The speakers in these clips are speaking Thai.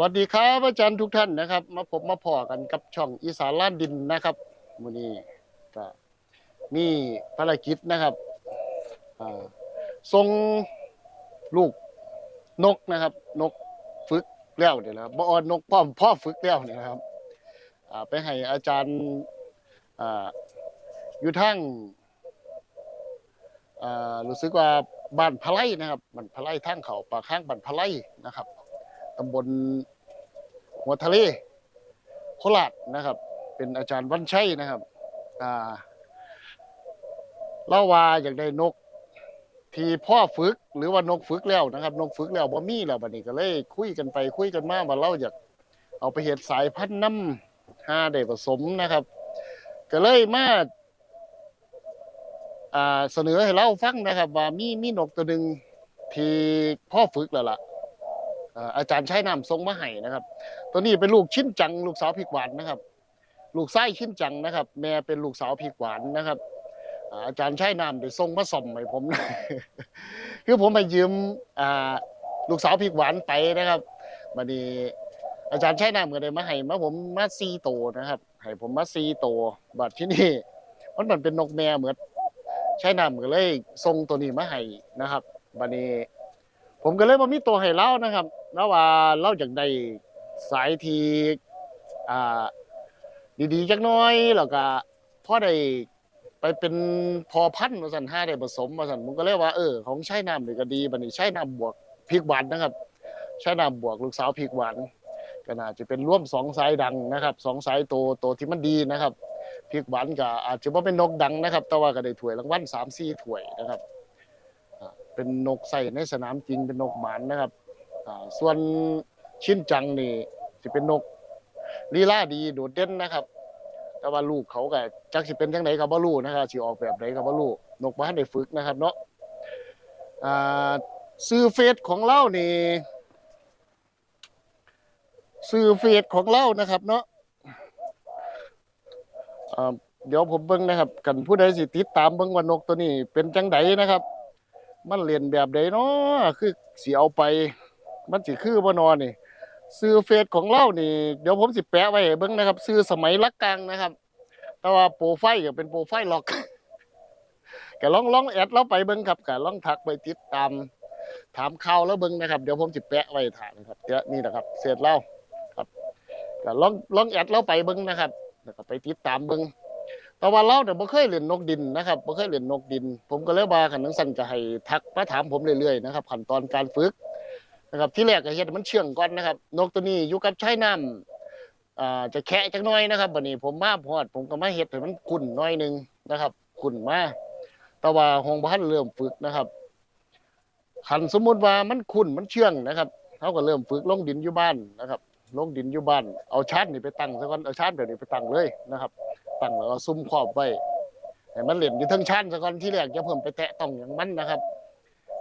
วัสดีครับอาจารย์ทุกท่านนะครับ มาพบมาพอกันกับช่องอีสานล้านดินนะครับวันนี้ก็มีภารกิจนะครับส่งลูกนกนะครับ นกฝึกแล้วเนี่ยนะครับบ่ออนนกพ่อมพ่อฝึกแล้วเนี่ยนะครับไปให้อาจารย์อยู่ทั้งรู้สึกว่าบ้านพะไลนะครับบ้านพะไลทางเขาปากข้างบ้านพะไลนะครับ ตำบลหัวทะเลโคราชนะครับ เป็นอาจารย์วันชัยนะครับอ่าเล่าว่าอยากได้นกที่พ่อฝึกหรือว่านกฝึกแล้วนะครับ นกฝึกแล้วบ่มีแล้วบัดนี้ก็เลย คุยกันไปคุยกันมาว่าเราอยากเอาไปเฮ็ดสายพันธุ์น้ำห้าได้ผสมนะครับ ก็เลยมาอ่าเสนอให้เราฟังนะครับ ว่ามีมีนกตัวหนึ่งที่พ่อฝึกแล้วล่ะ อาจารย์ใช้น้ำทรงมาให้นะครับ ตัวนี้เป็นลูกชิ้นจัง ลูกสาวพริกหวานนะครับ ลูกไส้ชิ้นจังนะครับ แม่เป็นลูกสาวพริกหวานนะครับอาจารย์ใช้น้ำได้ทรงมาส่อมให้ผมคือผมไปยืมลูกสาวพริกหวานไปนะครับบัดนี้อาจารย์ใช้น้ำก็ได้มาให้มาผมมาซีโตนะครับให้ผมมาซีโตบัดที่นี่มันเหมือนเป็นนกแม่เหมือนใช้น้ำก็เลยทรงตัวนี้มาให้นะครับบัดนี้ ผมก็เลยมามีตัวให้เล่านะครับ แล้วว่าเล่าจากได้สายทีอ่า ดีๆจักหน้อยแล้วก็พอได้ไปเป็นพอพันธุ์มาสันห้าได้ผสมมาสันผมก็เลยว่าเออของใช้น้ำนี่ก็ดีบันนี้ใช้น้ำบวกพริกหวานนะครับ ใช้น้ำบวกลูกสาวพริกหวานก็น่าจะเป็นร่วมสองสายดังนะครับสองสายโตโตที่มันดีนะครับพริกหวานก็อาจจะว่าเป็นนกดังนะครับ แต่ว่าก็ได้ถ้วยรางวัลสามสี่ถ้วยนะครับเป็นนกใส่ในสนามจริงเป็นนกหมานนะครับ อ่าส่วนชิ้นจังนี่จะเป็นนกลีลาดีโดดเด่นนะครับ แต่ว่าลูกเขาก็จักสิเป็นจังไดก็บ่รู้นะครับสิออกแบบไหนก็บ่รู้นกบ่ทันได้ฝึกนะครับ เนาะอ่าซื้อเฟซของเรานี่ซื้อเฟซของเรานะครับ เนาะอ่าเดี๋ยวผมเบิ่งนะครับ กันผู้ใดสิติดตามเบิ่งว่านกตัวนี้เป็นจังไดนะครับ มันเรียนแบบใดเนาะคือสิเอาไป มันสิคือบ่นอนนี่ซื้อเฟซของเรานี่ เดี๋ยวผมสิแปะไว้ให้เบิ่งนะครับ ซื้อสมัยลักกลางนะครับ แต่ว่าโปรไฟล์ก็เป็นโปรไฟล์ล็อกก็ลองลองแอดเราไปเบิ่งครับก็ลองทักไปติดตาม ถามข่าวแล้วเบิ่งนะครับ เดี๋ยวผมสิแปะไว้ถายนครับเดี๋ยวนี่นะครับเสร็จแล้วครับก็ลองลองแอดเราไปเบิ่งนะครับแล้วก็ไปติดตามเบิ่งแต่ว่าเราเนี่ยบ่เคยเล่นนกดินนะครับบ่เคยเล่นนกดิน ผมก็เลยว่าคันนังสั่นก็ให้ทักมาถามผมเรื่อยๆนะครับขั้นตอนการฝึก นะครับที่แรกก็เฮ็ดมันเชื่องก่อนนะครับ นกตัวนี้อยู่กับชายน้ำอ่าจะแคะจักหน่อยนะครับบัดนี้ผมมาพอด ผมก็มาเฮ็ดให้มันขุ่นหน่อยหนึงนะครับขุ่นมาแต่ว่าหงบ่ทันเริ่มฝึกนะครับคันสมมุติว่ามันขุ่นมันเชื่องนะครับเขาก็เริ่มฝึกลงดินอยู่บ้านนะครับลงดินอยู่บ้านเอาชาร์จนี่ไปตั้งซะก่อนเอาชาร์จแบบนี้ไปตั้งเลยนะครับตั้งแล้วก็ซุ่มขอบไว้ให้มันเล่นอยู่ทั้งชั้นซะก่อนที่แรกจะเพิ่มไปแตะต้องอย่างมันนะครับ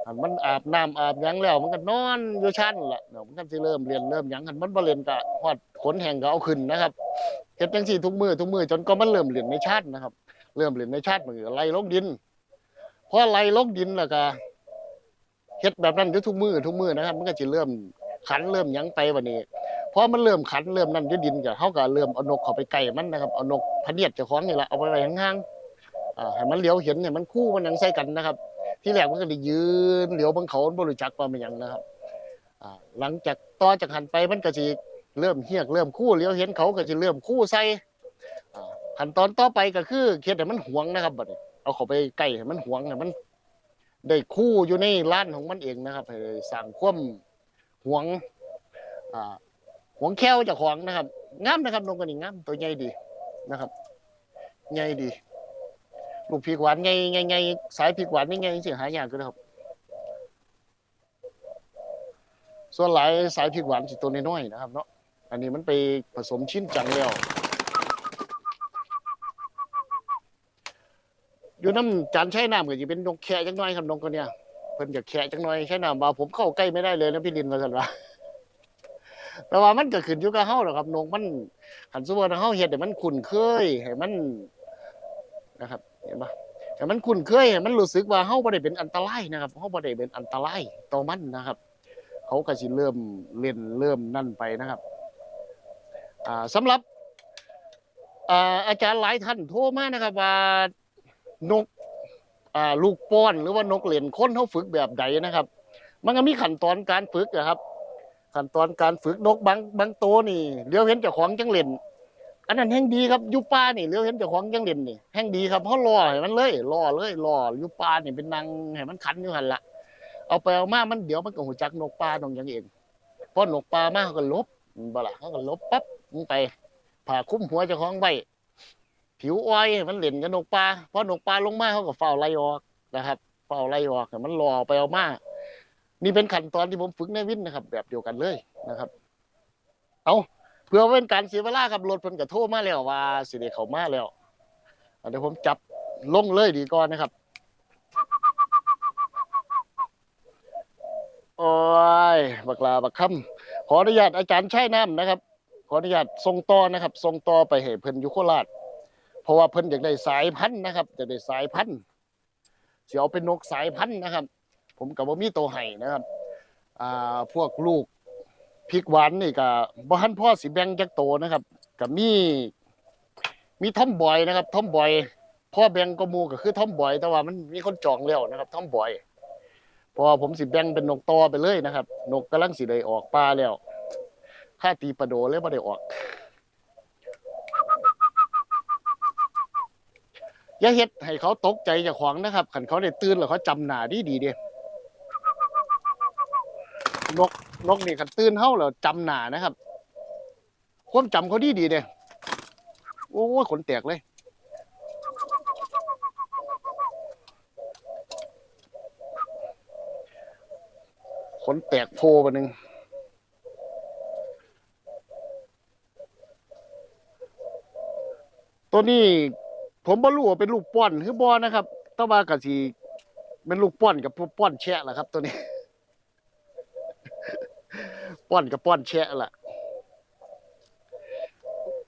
อันมันอาบน้ำอาบหยังแล้ว มันก็นอนอยู่ชั้นละเดี๋ยวมันก็สิเริ่มเรียนเริ่มหยังหันมันบ่เล่นก็ฮอดขนแห้งก็เอาขึ้นนะครับเฮ็ดจังซี่ทุกมือทุกมือจนก็มันเริ่มเรียนในชั้นนะครับ เริ่มเรียนในชั้นมันก็ไล่ลงดินพอไล่ลงดินแล้วก็เฮ็ดแบบนั้นอยู่ทุกมือทุกมือนะครับ มันก็สิเริ่มขันเริ่มหยังไปบัดนี้พอมันเริ่มขันเริ่มนั่นอยู่ดินก็เขาก็เริ่มเอานกเข้าไปใกล้มันนะครับเอานกพะเนียดเจ้าของนี่แหละเอาไปไว้ห่างๆอ่าให้มันเหลียวเห็นเนี่ยมันคู่มันหยังใส่กันนะครับ ที่แรกมันก็ได้ยืนเหลียวบังเขาบรู้จักว่ามันหยังนะครับหลังจากต่อจากหันไปมันก็สิเริ่มเฮียกเริ่มคู่เหลียวเห็นเขาก็สิเริ่มคู่ใส่ขั้นตอนต่อไปก็คือเฮ็ดให้มันหวงนะครับบัดเอาเข้าไปใกล้มันหวงให้มันได้คู่อยู่ในร้านของมันเองนะครับสร้างความหวงอ่าหวงแควจ้าของนะครับงามนะครับนกกันนี่งามตัวใหญ่ดีนะครับใหญ่ดี ลูกพีกหวานไงไงไงสายพีกหวานนี่ไงสิหายากก็ได้ครับ ส่วนหลายสายพีกหวานสิตัวน้อยนะครับเนาะอันนี้มันไปผสมชิ้นจังแล้วอยู่น้ำจานใช้น้ำก็จะเป็นนกแค่จังน้อยครับนกคนเนี้ยเพิ่นจะแค่จังน้อยใช้น้ำมาผมเข้าใกล้ไม่ได้เลยนะพี่ดินมาสันว่าแต่ว่ามันก็ขึ้นอยู่กับเฮาหรอกครับนกมันหันสมมติเฮาเห็ดแต่มันคุ้นเคยให้มันนะครับ เห็นปะให้มันคุ้นเคยมันรู้สึกว่าเฮาบ่ได้เป็นอันตรายนะครับเฮาบ่ได้เป็นอันตรายต่อมันนะครับ เขาก็สิเริ่มเล่นเริ่มนั่นไปนะครับอ่าสำหรับอ่าอาจารย์หลายท่านโทรมานะครับว่านกอ่าลูกป้อนหรือว่านกเหรียญคนเขาฝึกแบบใดนะครับ มันก็มีขั้นตอนการฝึกอะครับขั้นตอนการฝึกนกบางบางตัวนี่เลี้ยวเห็นเจ้าของจังเล่น อันนั้นแห่งดีครับยุป้านี่เลี้ยวเห็นเจ้าของจังเล่นนี่แห่งดีครับเพราะรอให้มันเลยรอเลยรออยุป้านี่เป็นนางให้มันขันอยู่หันละเอาไปเอามามันเดี๋ยวมันก็หูจักนกปลานกอย่างเองพอนกปลามาเขาก็ลบบ่ล่ะเขาก็ลบปั๊บมึงไปผ่าคุ้มหัวเจ้าของไว้ผิวอ้อยมันเล่นกับนกปลาพอนกปลาลงมาเขาก็เฝ้าไล่ออกนะครับเฝ้าไล่ออกมันรอไปเอามานี่เป็นขั้นตอนที่ผมฝึกในวินนะครับ แบบเดียวกันเลยนะครับ เอา เพื่อเป็นการเสียเวลาครับรถเพิ่นก็โทรมาแล้วว่าสิได้เข้ามาแล้วเดี๋ยวผมจับลงเลยดีก่อนนะครับโอ้ยบักลาบักคำขออนุญาตอาจารย์ใช้น้ำนะครับ ขออนุญาตส่งต่อนะครับส่งต่อไปให้เพิ่นอยู่โคราชเพราะว่าเพิ่นอยากได้สายพันธุ์นะครับอยากได้สายพันธุ์สิเอาเป็นนกสายพันธุ์นะครับ ผมกับว่ามีตัวไห้นะครับ อ่าพวกลูก พริกหวานนี่ก็บ่ทันพ่อสิแบ่งจักโตนะครับก็มีมีท่อมบอยนะครับท่อมบอยพ่อแบ่งก็มูก็คือท่อมบอย แต่ว่ามันมีคนจองแล้วนะครับท่อมบอยพอผมสิแบ่งเป็นนกตอไปเลยนะครับ นกกำลังสิได้ออกป่าแล้วค่าตีประโดเลยบ่ได้ออกอย่าเฮ็ดให้เขาตกใจจากของนะครับขันเขาได้ตื่นแล้วเขาจำหน้าดีดีเด้นก นกนี่ขันตื่นเฮาแล้วจำหนานะครับ ความจำเขาดีดีๆเด้โอ้ยขนแตกเลยขนแตกโพไปหนึ่งตัวนี้ผมบ่รู้ว่าเป็นลูกป้อนหรือบ่นะครับต่ว่าก็สิเป็นลูกป้อนกับพวกป้อนแชะแหละครับ ตัวนี้ ป้อนกับป้อนแชะล่ะ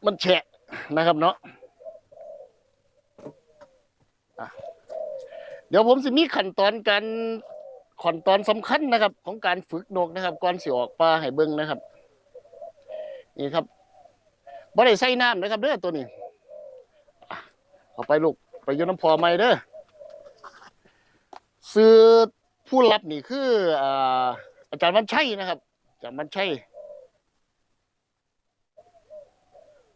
มันแฉะนะครับเนาะะเดี๋ยวผมสิมีขั้นตอนการขั้นตอนสำคัญนะครับ ของการฝึกนกนะครับก่อนสิออกปลาให้เบิ่งนะครับ นี่ครับบ่ได้ใส่น้ำนะครับเด้อตัวนี้เอาไปลูกไปยูน้ำพอไม่เด้อซื้อผู้รับนี่คืออาอาจารย์วันชัยนะครับ จารย์วันชัย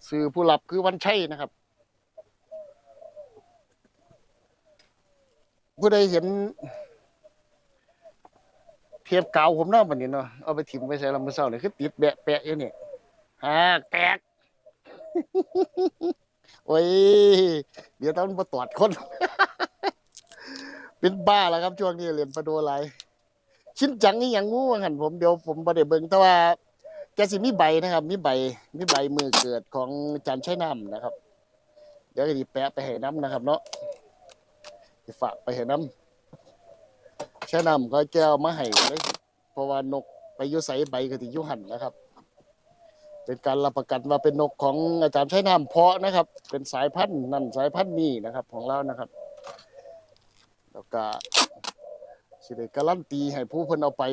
ซื้อผู้รับคือวันชัยนะครับ ผู้ใดเห็น เทียบเก่าผมเนาะบัดนี้เนาะเอาไปถิ่มไปใส่ลำมือเศร้านี่คือติดแบะแปะอยู่นี่ฮะแตกโอ้ย เดี๋ยวต้องมาตรวจคน เป็นบ้าแล้วครับช่วงนี้เรียนประโดอะไร ชิ้นจังนี่ยังงูว่าหันผมเดี๋ยวผมบ่ได้เบิ่งแต่ว่าแกสิมีใบนะครับ มีใบมีใบมือเกิดของอาจารย์ใช้น้ำนะครับ เดี๋ยวก็สิแปะไปให้น้ำนะครับ เนาะสิฝากไปให้น้ำใช้น้ำก็แก้วมาให้เลยเพราะว่านกไปอยู่ใส่ใบก็สิอยู่หันนะครับ เป็นการรับประกันว่าเป็นนกของอาจารย์ใช้น้ำเพาะนะครับ เป็นสายพันธุ์นั่นสายพันธุ์นี้นะครับ ของเรานะครับ แล้วก็ สิได้การันตีให้ผู้เพิ่นเอาไป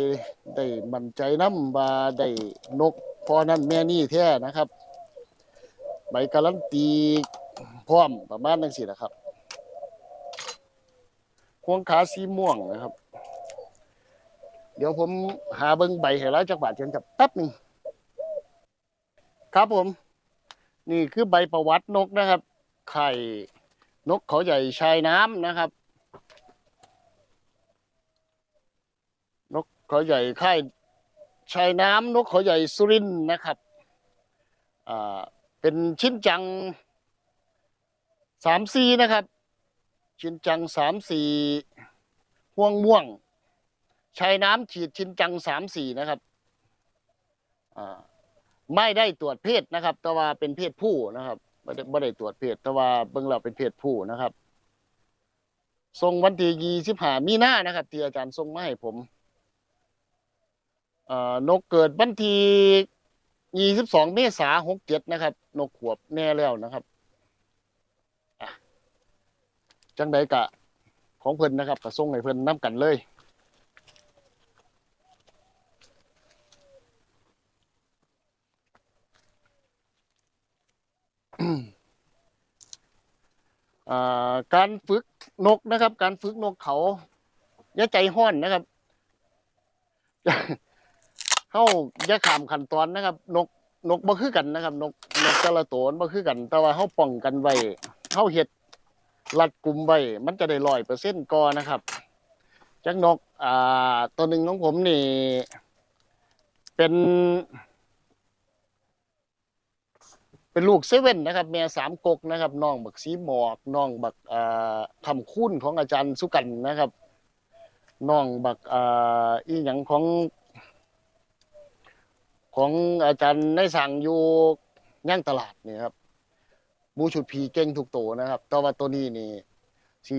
ได้มั่นใจน้ำว่าได้นกพอนั้นแม่นี่แท้นะครับใบการันตีพร้อมประมาณนั้นสินะครับพวงขาสีม่วงนะครับ เดี๋ยวผมหาเบิ้งใบให้แล้วจักบาทเชิญกับแป๊บหนึ่งครับผม นี่คือใบประวัตินกนะครับ ไข่นกเขาใหญ่ชายน้ำนะครับ นก เขาใหญ่ไข่ชายน้ำนกเขาใหญ่สุรินนะครับอ่าเป็นชิ้นจังสามสีนะครับ ชิ้นจังสามสีห่วงม่วงชายน้ำฉีดชิ้นจังสามสี่นะครับอ่าไม่ได้ตรวจเพศนะครับ แต่ว่าเป็นเพศผู้นะครับไม่ได้ไม่ได้ตรวจเพศแต่ว่าเบื้องเราเป็นเพศผู้นะครับส่งวันที่ยี่สิบห้ามีหน้านะครับที่อาจารย์ส่งมาให้ผม นกเกิดวันที่ยี่สิบสองเมษาหกเจ็ดนะครับ นกขวบแน่แล้วนะครับจังใดกะของเพิ่นนะครับก็ส่งให้เพิ่นนํกันเลยการฝึกนกนะครับ การฝึกนกเขาอย่าใจห้อนนะครับ เข้าอย่าขามขั้นตอนนะครับ นกนกบ่คือกันนะครับ นกนกแต่ละตัวมันบ่คือกัน แต่ว่าเฮาป้องกันไว้เฮาเฮ็ดรัดกลุ่มไว้มันจะได้ร้อยเปอร์เซ็นต์ก่อนะครับจักนก อ่า ตัวหนึ่งของผมนี่ เป็น เป็นลูกเซเว่นนะครับแม่สามกกนะครับน้องบักสีหมอกน้องบักอ่าคำคุ้นของอาจารย์สุกันนะครับน้องบักอ่าอีหยังของ ของอาจารย์ในสั่งอยู่ย่างตลาดนี่ครับหมูชุดผีเก่งทุกตัวนะครับ แต่ว่าตัวนี้นี่สิ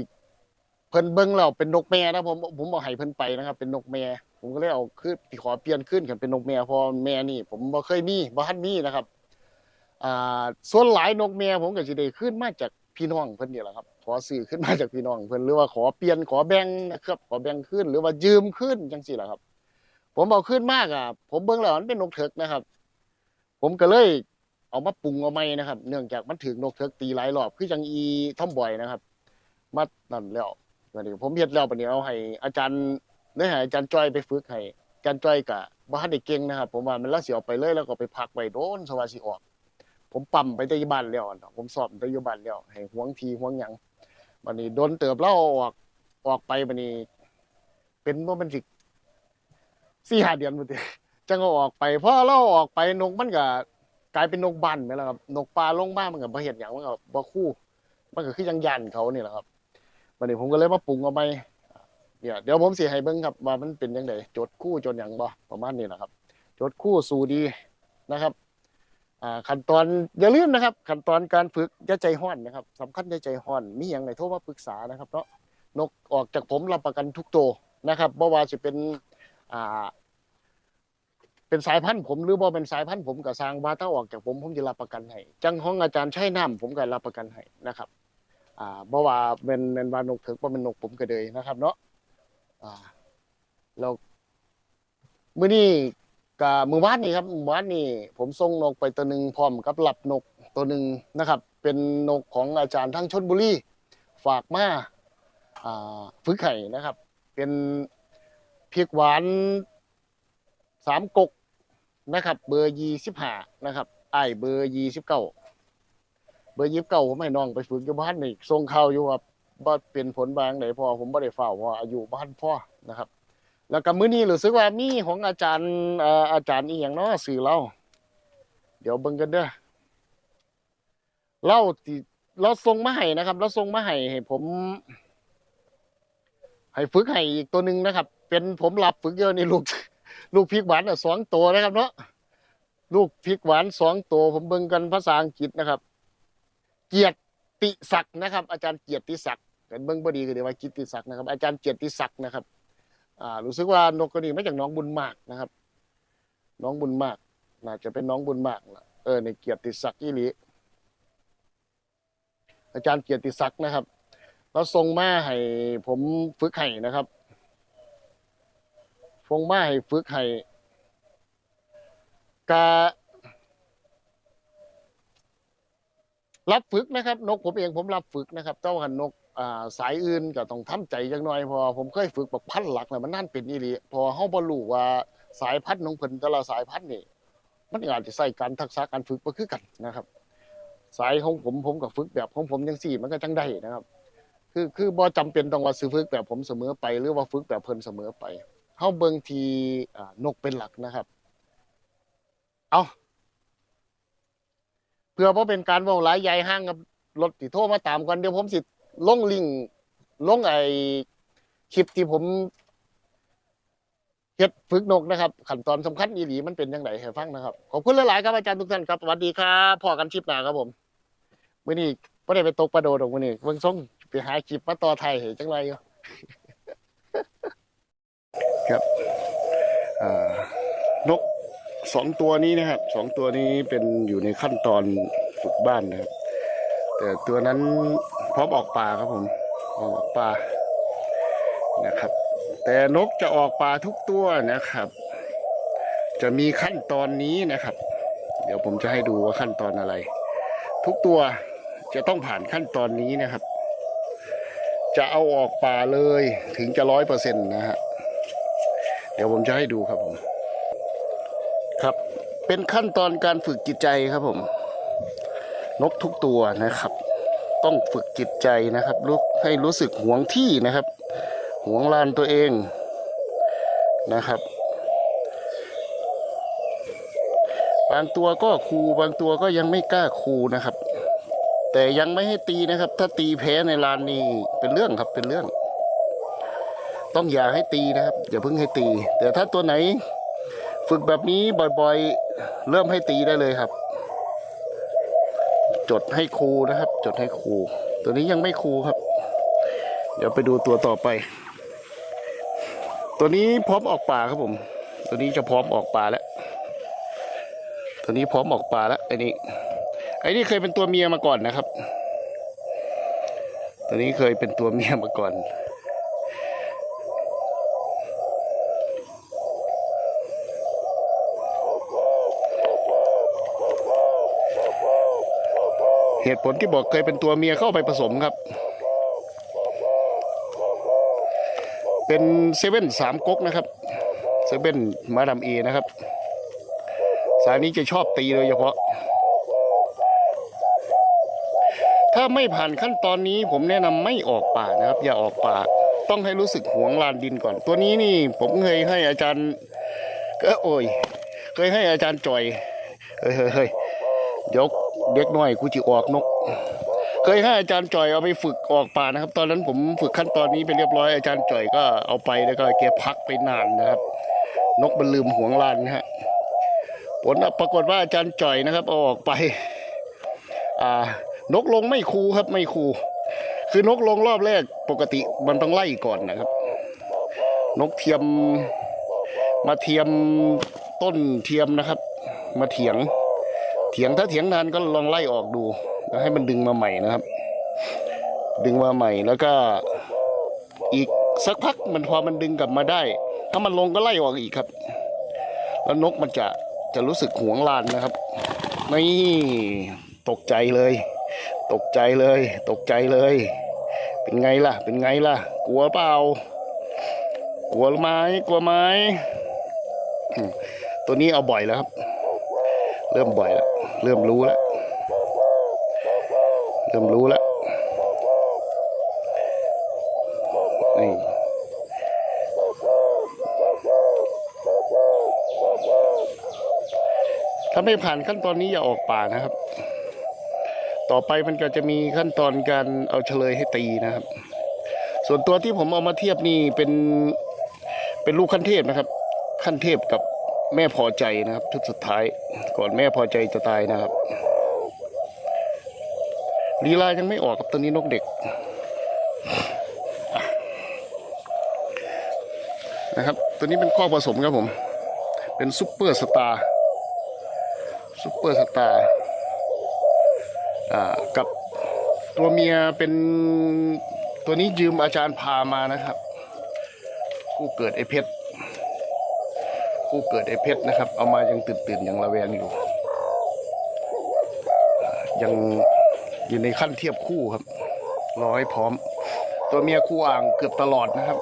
เพิ่นเบิ้งเราเป็นนกแม่นะผมผมบอกให้เพิ่นไปนะครับ เป็นนกแม่ผมก็เลยเอาคือขอเปลี่ยนขึ้นกันเป็นนกแม่เพอแม่นี่ ผมบ่เคยมีบ่ทันมีนะครับ อ่าส่วนหลายนกแม่ผมก็สิได้ขึ้นมาจากพี่น้องเพิ่นนี่แหละครับ ขอซื้อขึ้นมาจากพี่น้องเพิ่นหรือว่าขอเปลี่ยนขอแบ่งนะครับ ขอแบ่งขึ้นหรือว่ายืมขึ้นจังซี่แหละครับ ผมเอาขึ้นมากอะ ผมเบิ่งแล้วมันเป็นนกเถิกนะครับ ผมก็เลยเอามาปรุงเอาใหม่นะครับ เนื่องจากมันถึงนกเถิกตีหลายรอบคือจังอีท่อมบ่อยนะครับ มานั่นแล้ววันนี้ผมเฮ็ดแล้วบัดนี้เอาให้ อาจารย์ได้ให้อาจารย์จ้อยไปฝึกให้อาจารย์จ้อยก็บ่ทันได้เก่งนะครับ ผมว่ามันละสิเอาไปเลย แล้วก็ไปพักไว้โดนสว่าสิออก ผมปั๊มไปต่อยู่บ้านแล้วผมสอบต่อยู่บ้านแล้วให้ห่วงทีห่วงหยังบัดนี้โดนเติบเล่าออกออกไปบัดนี้ เป็นบ่เป็นสิ สี่ห้าเดือนพุ่นติจังเอาออกไปพอเราออกไปนกมันก็กลายเป็นนกบ้านไปแล้วครับนกปลาลงบ้านมันก็บ่เฮ็ดหยังมันก็บ่คู่ มันก็คือยังยันเขานี่แหละครับบัดนี้ผมก็เลยมาปรุงเอาใหม่เนี่ยเดี๋ยวผมสิให้เบิ่งครับว่ามันเป็นจังไดจดคู่จนหยังบ่ประมาณนี้แหละครับ จดคู่สู่ดีนะครับอ่าขั้นตอนอย่าลืมนะครับขั้นตอนการฝึกอย่าใจห้อนนะครับสำคัญอย่าใจห้อนมีอย่างไรโทรมาปรึกษานะครับเนาะนกออกจากผมรับประกันทุกตัวนะครับบ่ว่าจะเป็น อ่า เป็นสายพันธุ์ผมหรือบ่เป็นสายพันธุ์ผมก็สร้างว่าถ้าออกจากผมผมจะรับประกันให้จังของอาจารย์ใช้น้ำผมก็รับประกันให้นะครับ อ่าบ่ว่าเป็นเป็นวานกเถิกบ่เป็นนกผมก็เลยนะครับ เนาะอ่าแล้วมื้อนี้ก็มือวานนี่ครับมือวานนี่ผมส่งนกไปตัวหนึ่งพร้อมกับหลับนกตัวหนึ่งนะครับ เป็นนกของอาจารย์ทั้งชนบุรีฝากมาอ่าฝึกไข่นะครับ เป็น พริกหวานสามกกนะครับ เบอร์ยี่สิบห้านะครับไอเบอร์ยี่สิบเก้าเบอร์ยี่สิบเก้าผมให้น้องไปฝึกอยู่บ้านนี่ส่งเข้าอยู่ครับว่เป็นผลบางไหนพอผมไม่ได้เฝ้าพราอายุบ้านพ่อนะครับ แล้วก็มื้อนี้รู้สึกว่ามีของอาจารย์อาจารย์อีหยังเนาะสื่อเราเดี๋ยวเบิ่งกันเด้อเล่าที่เราส่งมาให้นะครับเราส่งมาให้ให้ผม ให้ฝึกให้อีกตัวหนึ่งนะครับ เป็นผมรับฝึกเยอะนี่ลูก ลูกพริกหวานอะสองตัวนะครับเนาะลูกพริกหวานสองตัวผมเบิ่งกันภาษาอังกฤษนะครับ เกียรติศักดิ์นะครับ อาจารย์เกียรติศักดิ์กันเบิ่งบ่ดีก็เดี๋ยวว่ากิตติศักดิ์นะครับ อาจารย์เกียรติศักดิ์นะครับอ่ารู้สึกว่านกตัวนี้มาจากน้องบุญมากนะครับ น้องบุญมากน่าจะเป็นน้องบุญมากล่ะเออในเกียรติศักดิ์อีหลีอาจารย์เกียรติศักดิ์นะครับ แล้วส่งมาให้ผมฝึกให้นะครับ งมาให้ฝึกให้การับฝึกนะครับ นกผมเองผมรับฝึกนะครับเจ้าหันนกอ่าสายอื่นก็ต้องทำใจจังหน่อยพอผมเคยฝึกแบบพันหลักแล้วมันนั่นเป็นอีหลีพอเฮาบ่รู้ว่าสายพันธุ์ของเพิ่นแต่ละสายพันธุ์นี่ มันอาจจะใส่การทักษะการฝึกบ่คือกันนะครับ สายของผมผมก็ฝึกแบบของผมจังซี่มันก็จังได้นะครับ คือคือบ่จำเป็นต้องว่าสิฝึกแบบผมเสมอไป หรือว่าฝึกแบบเพิ่นเสมอไป เฮาเบิ่งที่นกเป็นหลักนะครับ เอาเพื่อบ่เป็นการว้าหลายใหญ่ห้างกับรถที่โทรมาตามก่อนเดี๋ยวผมสิลงลิงลงไอคลิปที่ผมเฮ็ดฝึกนกนะครับ ขั้นตอนสำคัญอีหลีมันเป็นยังไงให้ฟังนะครับ ขอบคุณหลายๆครับอาจารย์ทุกท่านครับสวัสดีครับพอกันคลิปหน้าครับผมมื้อนี้บ่ได้ไปตกปลาโดดอกมื้อนี้เบิ่งทรงไปหาคลิปมาต่อไทยเห็นจังไรอยู่ ครับนกสองตัวนี้นะครับสองตัวนี้เป็นอยู่ในขั้นตอนฝึกบ้านนะครับ แต่ตัวนั้นพร้อมออกป่าครับผมอมออกป่านะครับ แต่นกจะออกป่าทุกตัวนะครับ จะมีขั้นตอนนี้นะครับ เดี๋ยวผมจะให้ดูว่าขั้นตอนอะไร ทุกตัวจะต้องผ่านขั้นตอนนี้นะครับ จะเอาออกป่าเลยถึงจะร้อยเปอร์เซ็นต์นะฮะ เดี๋ยวผมจะให้ดูครับผม ครับ เป็นขั้นตอนการฝึกจิตใจครับผม นกทุกตัวนะครับ ต้องฝึกจิตใจนะครับรู้ให้รู้สึกหวงที่นะครับ หวงลานตัวเองนะครับ บางตัวก็คูบางตัวก็ยังไม่กล้าคูนะครับ แต่ยังไม่ให้ตีนะครับ ถ้าตีแพ้ในลานนี้เป็นเรื่องครับเป็นเรื่อง ต้องอย่าให้ตีนะครับ อย่าเพิ่งให้ตี แต่ถ้าตัวไหน ฝึกแบบนี้บ่อยๆ เริ่มให้ตีได้เลยครับ จดให้ครูนะครับ จดให้ครู ตัวนี้ยังไม่ครูครับ เดี๋ยวไปดูตัวต่อไป ตัวนี้พร้อมออกป่าครับผม ตัวนี้จะพร้อมออกป่าแล้วตัวนี้พร้อมออกป่าแล้วไอ้นี่ไอ้นี่เคยเป็นตัวเมียมาก่อนนะครับ ตัวนี้เคยเป็นตัวเมียมาก่อน เหตุผลที่บอกเคยเป็นตัวเมียเข้าไปผสมครับ เป็นเซเว่นสามก๊กนะครับเซเว่นมาดามเอนะครับ สายนี้จะชอบตีโดยเฉพาะ ถ้าไม่ผ่านขั้นตอนนี้ผมแนะนำไม่ออกป่านะครับ อย่าออกป่าต้องให้รู้สึกหวงลานดินก่อน ตัวนี้นี่ผมเคยให้อาจารย์ก็โอ้ย เคยให้อาจารย์จ่อยเฮ้ยเฮ้ยเฮ้ยเดี๋ยว เด็กน้อยกูจะออกนก เคยให้อาจารย์จ่อยเอาไปฝึกออกป่านะครับ ตอนนั้นผมฝึกขั้นตอนนี้ไปเรียบร้อยอาจารย์จ่อยก็เอาไปแล้วก็แกพักไปนานนะครับ นกมันลืมห่วงลานนะฮะผลปรากฏว่าอาจารย์จ่อยนะครับเอาออกไป อ่านกลงไม่คูครับไม่คูคือนกลงรอบแรกปกติมันต้องไล่ก่อนนะครับ นกเทียมมาเทียมต้นเทียมนะครับ มาเถียง เถียงถ้าเถียงนานก็ลองไล่ออกดูแล้วให้มันดึงมาใหม่นะครับ ดึงมาใหม่แล้วก็อีกสักพักมันพอมันดึงกลับมาได้ ถ้ามันลงก็ไล่ออกอีกครับ แล้วนกมันจะจะรู้สึกหวงลานนะครับนี่ตกใจเลย ตกใจเลย ตกใจเลย เป็นไงล่ะ เป็นไงล่ะ กลัวเปล่ากลัวไหมกลัวไหมอืมตัวนี้เอาบ่อยแล้วครับ เริ่มบ่อยแล้ว เริ่มรู้แล้ว เริ่มรู้แล้วนี่ถ้าไม่ผ่านขั้นตอนนี้อย่าออกป่านะครับ ต่อไปมันก็จะมีขั้นตอนการเอาเฉลยให้ตีนะครับ ส่วนตัวที่ผมเอามาเทียบนี่เป็นเป็นลูกขั้นเทพนะครับ ขั้นเทพกับ แม่พอใจนะครับชุดสุดท้าย ก่อนแม่พอใจจะตายนะครับลีลายังไม่ออกกับตัวนี้นกเด็กนะครับ ตัวนี้เป็นข้อผสมครับผม เป็นซุปเปอร์สตาร์ซุปเปอร์สตาร์กับตัวเมียเป็นตัวนี้ยืมอาจารย์พามานะครับ คู่เกิดไอเพชร คู่เกิดไอเพชรนะครับ เอามายังตื่นตื่นยังระแวงอยู่ ยังอยู่ในขั้นเทียบคู่ครับรอให้พร้อม ตัวเมียคู่อ่างเกือบตลอดนะครับ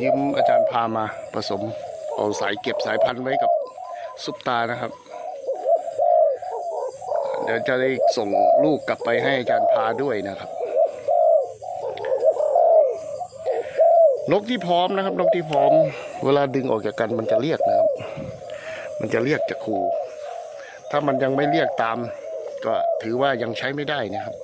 ยืมอาจารย์พามาผสมเอาสายเก็บสายพันธุ์ไว้กับซุปตานะครับ เดี๋ยวจะได้ส่งลูกกลับไปให้อาจารย์พาด้วยนะครับนกที่พร้อมนะครับนกที่พร้อม เวลาดึงออกจากกันมันจะเรียกนะครับ มันจะเรียกจากครูถ้ามันยังไม่เรียกตาม ก็ถือว่ายังใช้ไม่ได้นะครับ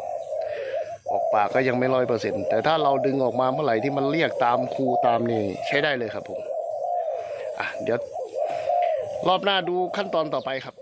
ออกปากก็ยังไม่ร้อยเปอร์เซ็นแต่ถ้าเราดึงออกมาเมื่อไหร่ที่มันเรียกตามครูตามนี่ใช้ได้เลยครับผมอะเดี๋ยวรอบหน้าดูขั้นตอนต่อไปครับ